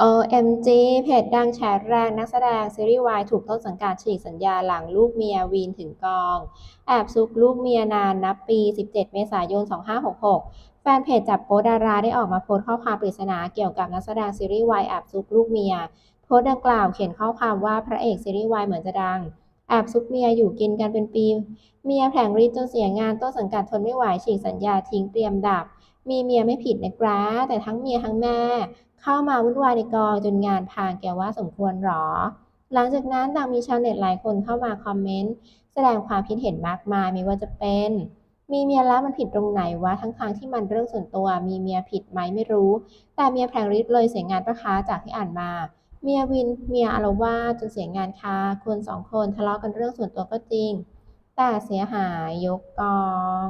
OMG เพจดังแฉแรงนักแสดงซีรีส์วายถูกต้นสังกัดฉีกสัญญาหลังลูกเมียวีนถึงกอง แอบซุกลูกเมียนานนับปี 17 เมษายน 2566 แฟนเพจจับโป๊ดาราได้ออกมาโพสต์ข้อความปริศนาเกี่ยวกับนักแสดงซีรีส์วายแอบซุกลูกเมีย โพสต์ดังกล่าวเขียนข้อความว่าพระเอกซีรีส์วายเหมือนจะดังแอบซุกเมียอยู่กินกันเป็นปี เมียแผลงฤทธิ์จนเสียงานต้นสังกัดทนไม่ไหวฉีกสัญญาทิ้งเตรียมดับ มีเมียไม่ผิดนะกราแต่ทั้งเมียทั้งแม่ เข้ามาวุ่นวายในกองจนงานพังแกว่าสมควรหรอ หลังจากนั้นต่างมีชาวเน็ตหลายคนเข้ามาคอมเมนต์แสดงความคิดเห็นมากมายไม่ว่าจะเป็น มีเมียแล้วมันผิดตรงไหนวะทั้งทางที่มันเรื่องส่วนตัว มีเมียผิดไหมไม่รู้ แต่เมียแผลงฤทธิ์เลยเสียงานประคะจากที่อ่านมาเมียวินเมียอารวาจนเสียงานคาคนสองคนทะเลาะกันเรื่องส่วนตัวก็จริง แต่เสียหายยกกอง